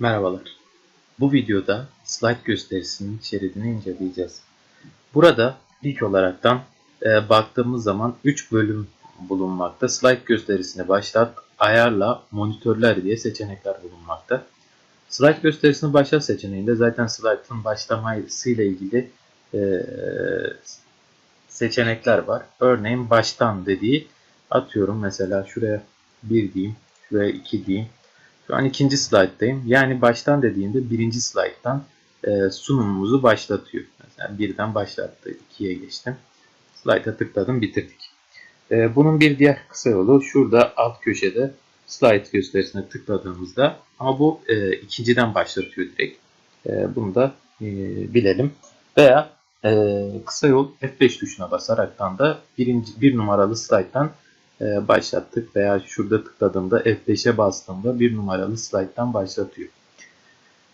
Merhabalar. Bu videoda slide gösterisinin şeridini inceleyeceğiz. Burada ilk olaraktan e, baktığımız zaman 3 bölüm bulunmakta. Slide gösterisini başlat, ayarla, monitörler diye seçenekler bulunmakta. Slide gösterisini başlat seçeneğinde zaten slide'ın başlamasıyla ilgili e, seçenekler var. Örneğin baştan dediği atıyorum mesela şuraya 1 diyeyim, şuraya 2 diyeyim. Şu an ikinci slayttayım. Yani baştan dediğimde birinci slayttan e, sunumumuzu başlatıyor. Mesela birden başlattı. ikiye geçtim. Slayta tıkladım bitirdik. E, bunun bir diğer kısa yolu şurada alt köşede slide gösterisine tıkladığımızda ama bu e, ikinciden başlatıyor direkt. E, bunu da e, bilelim. Veya e, kısa yol F5 tuşuna basaraktan da birinci, bir numaralı slayttan e, başlattık veya şurada tıkladığımda F5'e bastığımda bir numaralı slayttan başlatıyor.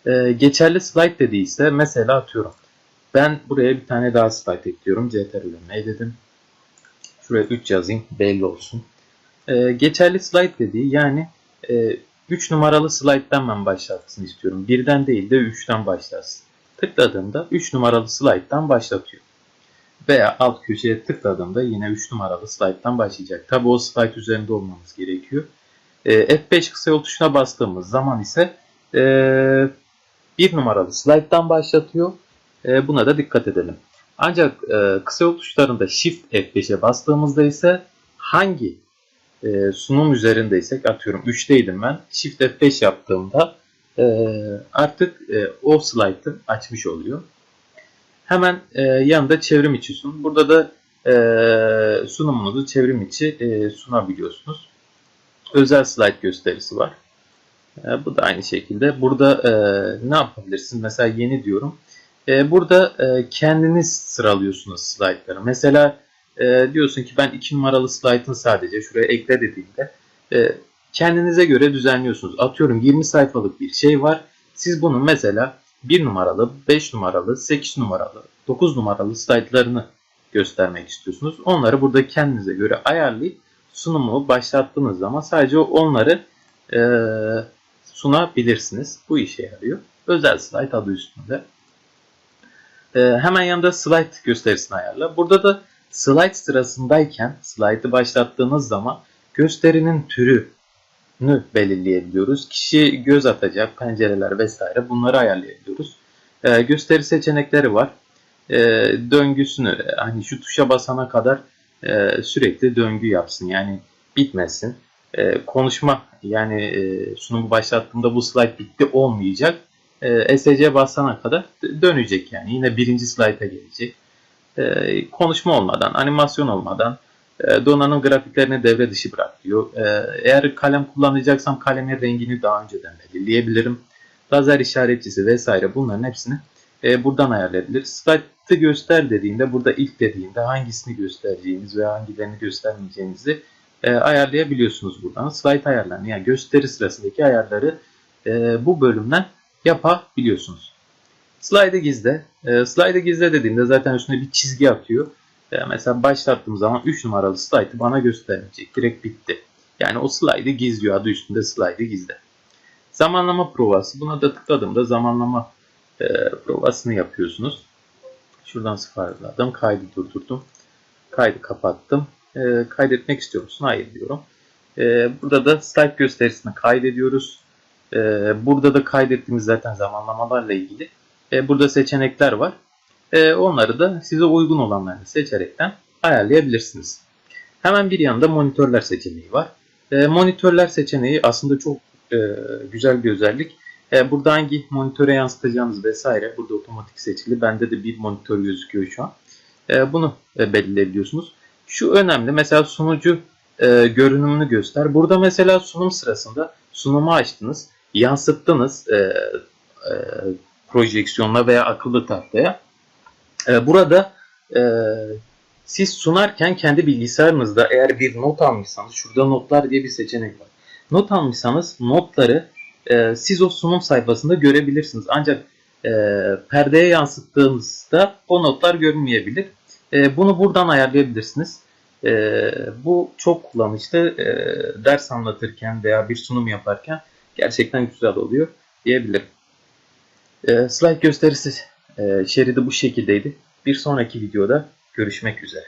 E, geçerli slide dediyse mesela atıyorum. Ben buraya bir tane daha slide ekliyorum. CTRL dedim. Şuraya 3 yazayım belli olsun. E, geçerli slide dediği yani 3 numaralı slide'dan ben başlatsın istiyorum. Birden değil de 3'ten başlasın. Tıkladığımda 3 numaralı slide'dan başlatıyor veya alt köşeye tıkladığımda yine 3 numaralı slayttan başlayacak. Tabi o slayt üzerinde olmamız gerekiyor. E, F5 kısa yol tuşuna bastığımız zaman ise e, 1 numaralı slayttan başlatıyor. E, buna da dikkat edelim. Ancak e, kısa yol tuşlarında Shift F5'e bastığımızda ise hangi e, sunum üzerindeysek atıyorum 3'teydim ben. Shift F5 yaptığımda artık o slaytı açmış oluyor. Hemen e, yanında çevrim içi sun. Burada da e, sunumunuzu çevrim içi e, sunabiliyorsunuz. Özel slide gösterisi var. E, bu da aynı şekilde. Burada e, ne yapabilirsiniz? Mesela yeni diyorum. E, burada e, kendiniz sıralıyorsunuz slaytları. Mesela e, diyorsun ki ben 2 numaralı slaytını sadece şuraya ekle dediğimde e, kendinize göre düzenliyorsunuz. Atıyorum 20 sayfalık bir şey var. Siz bunu mesela 1 numaralı, 5 numaralı, 8 numaralı, 9 numaralı slaytlarını göstermek istiyorsunuz. Onları burada kendinize göre ayarlayıp sunumu başlattığınız zaman sadece onları e, sunabilirsiniz. Bu işe yarıyor. Özel slide adı üstünde. E, hemen yanında slide gösterisini ayarla. Burada da slide sırasındayken slide'ı başlattığınız zaman gösterinin türü belirleyebiliyoruz. Kişi göz atacak pencereler vesaire bunları ayarlayabiliyoruz. E, gösteri seçenekleri var. E, döngüsünü hani şu tuşa basana kadar e, sürekli döngü yapsın. Yani bitmesin. E, konuşma yani e, sunumu başlattığımda bu slide bitti olmayacak. E, SC basana kadar dönecek yani. Yine birinci slayta gelecek. E, konuşma olmadan, animasyon olmadan e, donanım grafiklerini devre dışı bırakıyor. E, eğer kalem kullanacaksam kalemin rengini daha önceden belirleyebilirim. Lazer işaretçisi vesaire bunların hepsini e, buradan ayarlayabilir. Slide'ı göster dediğinde burada ilk dediğinde hangisini göstereceğiniz ve hangilerini göstermeyeceğinizi ayarlayabiliyorsunuz buradan. Slide ayarlarını yani gösteri sırasındaki ayarları bu bölümden yapabiliyorsunuz. Slide'ı gizle. Slide'ı gizle dediğinde zaten üstüne bir çizgi atıyor. Mesela başlattığım zaman 3 numaralı slide'ı bana göstermeyecek. Direkt bitti. Yani o slide'ı gizliyor. Adı üstünde slide'ı gizle. Zamanlama provası. Buna da tıkladığımda zamanlama e, provasını yapıyorsunuz. Şuradan sıfırladım. Kaydı durdurdum. Kaydı kapattım. E, kaydetmek istiyor musun? Hayır diyorum. E, burada da slide gösterisini kaydediyoruz. E, burada da kaydettiğimiz zaten zamanlamalarla ilgili. E, burada seçenekler var. E, onları da size uygun olanlarını seçerekten ayarlayabilirsiniz. Hemen bir yanında monitörler seçeneği var. E, monitörler seçeneği aslında çok e, güzel bir özellik. burada hangi monitöre yansıtacağınız vesaire burada otomatik seçili. Bende de bir monitör gözüküyor şu an. bunu belirleyebiliyorsunuz. Şu önemli. Mesela sunucu görünümünü göster. Burada mesela sunum sırasında sunumu açtınız, yansıttınız projeksiyonla veya akıllı tahtaya. Ee, burada e, siz sunarken kendi bilgisayarınızda eğer bir not almışsanız şurada notlar diye bir seçenek var. Not almışsanız notları e, siz o sunum sayfasında görebilirsiniz. Ancak e, perdeye yansıttığınızda o notlar görünmeyebilir. E, bunu buradan ayarlayabilirsiniz. E, bu çok kullanışlı. E, ders anlatırken veya bir sunum yaparken gerçekten güzel oluyor. diyebilirim. E, slide gösterisi e, şeridi bu şekildeydi. Bir sonraki videoda görüşmek üzere.